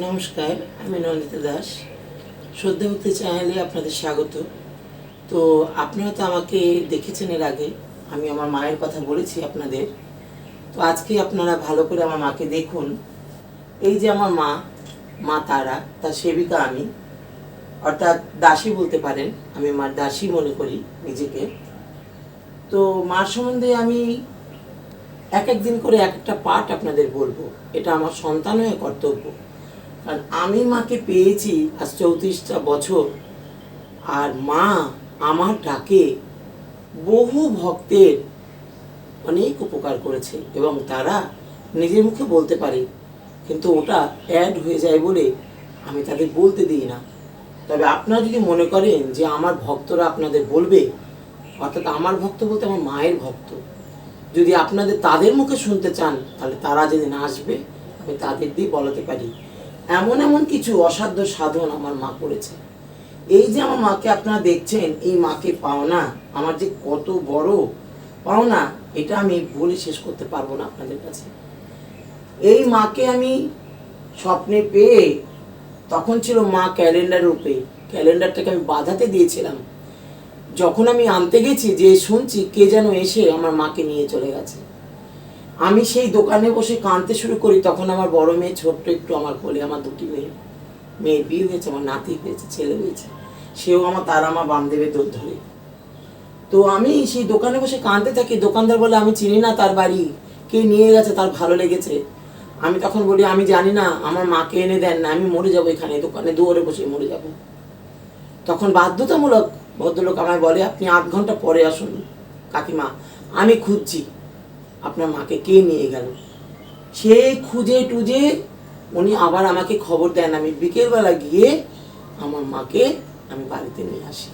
নমস্কার, আমি নন্দিতা দাস। শ্রদ্ধাভক্তি চ্যানেলে আপনাদের স্বাগত। তো আপনারা তো আমাকে দেখেছেন এর আগে, আমি আমার মায়ের কথা বলেছি আপনাদের। তো আজকে আপনারা ভালো করে আমার মাকে দেখুন। এই যে আমার মা মা তারা, তার সেবিকা আমি। অর্থাৎ দাসী বলতে পারেন, আমি মার দাসী মনে করি নিজেকে। তো মার সম্বন্ধে আমি এক এক দিন করে এক একটা পাঠ আপনাদের বলব। এটা আমার সন্তান হয়ে কর্তব্য। কারণ আমি মাকে পেয়েছি আজ চৌত্রিশটা বছর। আর মা আমার ডাকে বহু ভক্তের অনেক উপকার করেছে এবং তারা নিজের মুখে বলতে পারে, কিন্তু ওটা অ্যাড হয়ে যায় বলে আমি তাদের বলতে দিই না। তবে আপনারা যদি মনে করেন যে আমার ভক্তরা আপনাদের বলবে, অর্থাৎ আমার ভক্ত বলতে আমার মায়ের ভক্ত, যদি আপনাদের তাদের মুখে শুনতে চান, তাহলে তারা যেদিন আসবে, আমি তাদের দিয়ে বলাতে পারি। এমন এমন কিছু অসাধ্য সাধন আমার মা করেছে এই যে আমার মাকে আপনারা দেখছেন, এই মাকে পাওনা, আমার যে কত বড় পাওনা, এটা আমি বলে শেষ করতে পারব না আপনাদের কাছে। এই মাকে আমি স্বপ্নে পেয়ে তখন ছিল মা ক্যালেন্ডার রূপে, ক্যালেন্ডারটাকে আমি বাধাতে দিয়েছিলাম। যখন আমি আনতে গেছি, যে শুনছি কে যেন এসে আমার মাকে নিয়ে চলে গেছে। আমি সেই দোকানে বসে কাঁদতে শুরু করি, তখন আমার বড় মেয়ে, ছোট্ট একটু আমার কোলে, আমার দুটি মেয়ে। মেয়ের বিয়ে হয়েছে, আমার নাতি হয়েছে, ছেলে হয়েছে। সেও আমার তারা মা বামদেবের দোর ধরে তো আমি সেই দোকানে বসে কাঁদতে থাকি। দোকানদার বলে, আমি চিনি না তার বাড়ি। কে নিয়ে গেছে? তার ভালো লেগেছে। আমি তখন বলি, আমি জানি না, আমার মাকে এনে দেন না, আমি মরে যাব এখানে, দোকানে দুয়ারে বসে মরে যাব। তখন বাধ্যতামূলক ভদ্রলোক আমায় বলে, আপনি আধ ঘণ্টা পরে আসুন, কাকিমা, আমি খুঁজছি। আপনার মাকে কে নিয়ে গেল? সে খুঁজে টুজে উনি আবার আমাকে খবর দেন। আমি বিকেলবেলা গিয়ে আমার মাকে আমি বাড়িতে নিয়ে আসি।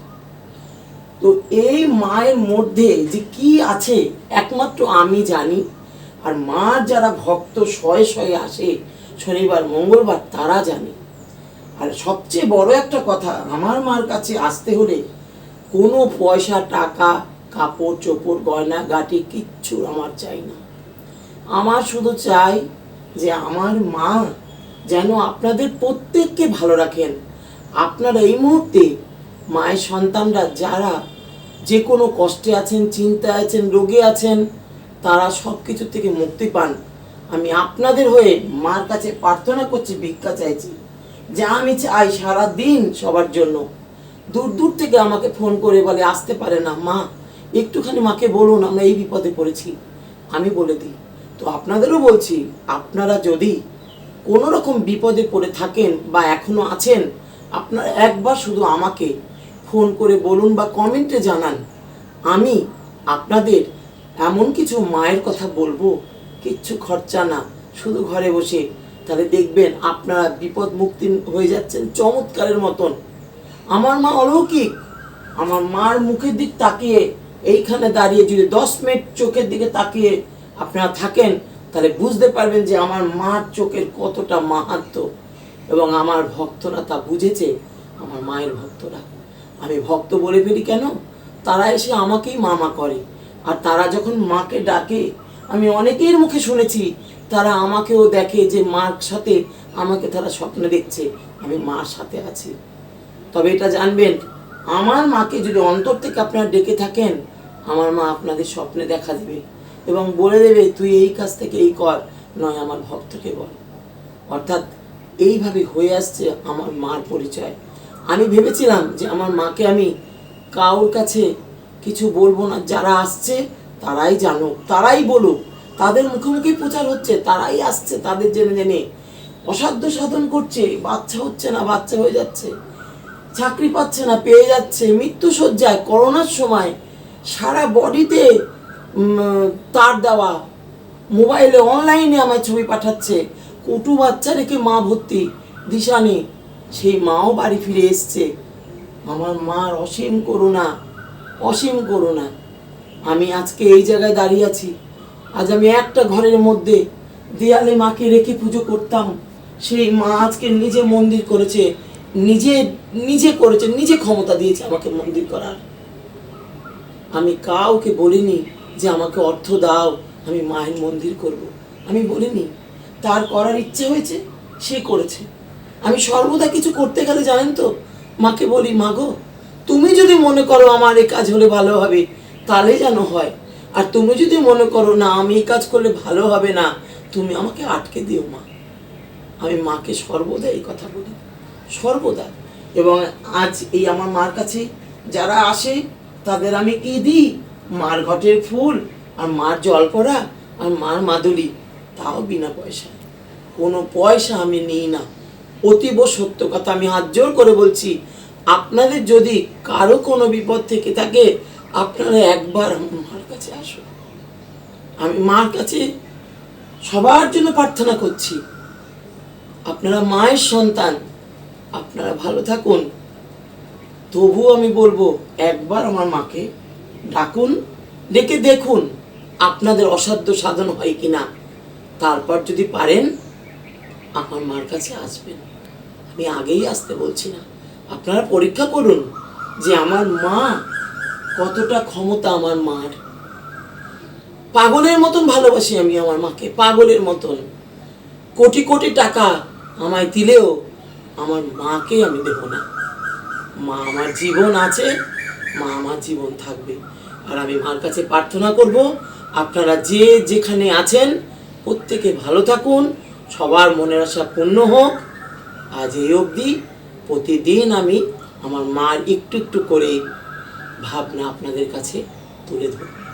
তো এই মায়ের মধ্যে যে কি আছে একমাত্র আমি জানি। আর মার যারা ভক্ত শয়ে শয়ে আসে, শনিবার, মঙ্গলবার, তারা জানে। আর সবচেয়ে বড় একটা কথা, আমার মার কাছে আসতে হলে কোনো পয়সা, টাকা কাপড় চোপড়, গয়না, গাটি কিচ্ছু আমার চাই না। আমার শুধু চাই যে আমার মা যেন আপনাদের প্রত্যেককে ভালো রাখেন। আপনারা এই মুহূর্তে মায়ের সন্তানরা যারা যে কোনো কষ্টে আছেন, চিন্তায় আছেন, রোগে আছেন, তারা সব কিছু থেকে মুক্তি পান। আমি আপনাদের হয়ে মার কাছে প্রার্থনা করছি, ভিক্ষা চাইছি যে আমি চাই সারা দিন সবার জন্য। দূর দূর থেকে আমাকে ফোন করে বলে, আসতে পারে না, মা একটুখানি মাকে বলুন, আমরা এই বিপদে পড়েছি। আমি বলে দিই। তো আপনাদেরও বলছি, আপনারা যদি কোনো রকম বিপদে পড়ে থাকেন বা এখনও আছেন, আপনারা একবার শুধু আমাকে ফোন করে বলুন বা কমেন্টে জানান। আমি আপনাদের এমন কিছু মায়ের কথা বলব, কিচ্ছু খরচা না, শুধু ঘরে বসে। তাহলে দেখবেন আপনারা বিপদ মুক্তি হয়ে যাচ্ছেন চমৎকারের মতন। আমার মা অলৌকিক। আমার মার মুখের দিক তাকিয়ে এইখানে দাঁড়িয়ে যদি দশ মিনিট চোখের দিকে তাকিয়ে আপনারা থাকেন, তাহলে বুঝতে পারবেন যে আমার মার চোখের কতটা মাহাত্ম এবং আমার ভক্তরা তা বুঝেছে, আমার মায়ের ভক্তরা। আমি ভক্ত বলে ফেলি কেন? তারা এসে আমাকেই মামা করে। আর তারা যখন মাকে ডাকে, আমি অনেকের মুখে শুনেছি, তারা আমাকেও দেখে যে মার সাথে আমাকে তারা স্বপ্নে দেখছে, আমি মার সাথে আছি। তবে এটা জানবেন আমার মাকে যদি অন্তর থেকে আপনারা ডেকে থাকেন, আমার মা আপনাদের স্বপ্নে দেখা দেবে এবং বলে দেবে, তুই এই কাজ থেকে এই কর, নয় আমার ভক্তকে বল। অর্থাৎ এইভাবে হয়ে আসছে আমার মার পরিচয়। আমি ভেবেছিলাম যে আমার মাকে আমি কাউর কাছে কিছু বলব না। যারা আসছে, তারাই জানুক, তারাই বলুক। তাদের মুখোমুখি প্রচার হচ্ছে, তারাই আসছে, তাদের জেনে জেনে। অসাধ্য সাধন করছে, বাচ্চা হচ্ছে না, বাচ্চা হয়ে যাচ্ছে। চাকরি পাচ্ছে না, পেয়ে যাচ্ছে মৃত্যু সজ্জায় করোনার সময় সারা বডিতে তার দেওয়া, মোবাইলে, অনলাইনে আমার ছবি পাঠাচ্ছে। কটু বাচ্চা রেখে মা ভর্তি দিশা নেই সেই মাও বাড়ি ফিরে এসছে। আমার মার অসীম করুণা অসীম করুণা। আমি আজকে এই জায়গায় দাঁড়িয়ে আছি। আজ আমি একটা ঘরের মধ্যে দেয়ালে মাকে রেখে পুজো করতাম। সেই মা আজকে নিজে মন্দির করেছে। নিজে নিজে করেছে, নিজে ক্ষমতা দিয়েছে আমাকে মন্দির করার। আমি কাউকে বলিনি যে আমাকে অর্থ দাও, আমি মায়ের মন্দির করব। আমি বলিনি। তার করার ইচ্ছা হয়েছে, সে করেছে। আমি সর্বদা কিছু করতে গেলে জানেন তো, মাকে বলি, মা গো, তুমি যদি মনে করো আমার এই কাজ হলে ভালো হবে, তাহলে যেন হয়। আর তুমি যদি মনে করো, না, আমি এই কাজ করলে ভালো হবে না, তুমি আমাকে আটকে দিও, মা। আমি মাকে সর্বদা এই কথা বলি। সর্বদা। এবং আজ এই আমার মার কাছে যারা আসে, তাদের আমি কি দিই? মার ঘটের ফুল আর মার জল পড়া আর মার মাদুলি, তাও বিনা পয়সা কোনো পয়সা আমি নিই না। অতীব সত্য কথা আমি হাত জোর করে বলছি, আপনাদের যদি কারও কোনো বিপদ থেকে থাকে, আপনারা একবার আমার মার কাছে আসুন। আমি মার কাছে সবার জন্য প্রার্থনা করছি। আপনারা মায়ের সন্তান আপনারা ভালো থাকুন। তবু আমি বলব, একবার আমার মাকে ডাকুন, ডেকে দেখুন আপনাদের অসাধ্য সাধন হয় কি না তারপর যদি পারেন, আমার মার কাছে আসবেন। আমি আগেই আসতে বলছি না। আপনারা পরীক্ষা করুন যে আমার মা কতটা ক্ষমতা আমার মার। পাগলের মতন ভালোবাসি আমি আমার মাকে, পাগলের মতন। কোটি কোটি টাকা আমায় দিলেও আমার মাকে আমি দেব না। মা আমার জীবন আছে, মা আমার জীবন থাকবে। আর আমি মার কাছে প্রার্থনা করব, আপনারা যে যেখানে আছেন, প্রত্যেকে ভালো থাকুন, সবার মনের আশা পূর্ণ হোক। আজ এই অবধি প্রতিদিন আমি আমার মার একটু একটু করে ভাবনা আপনাদের কাছে তুলে ধরব।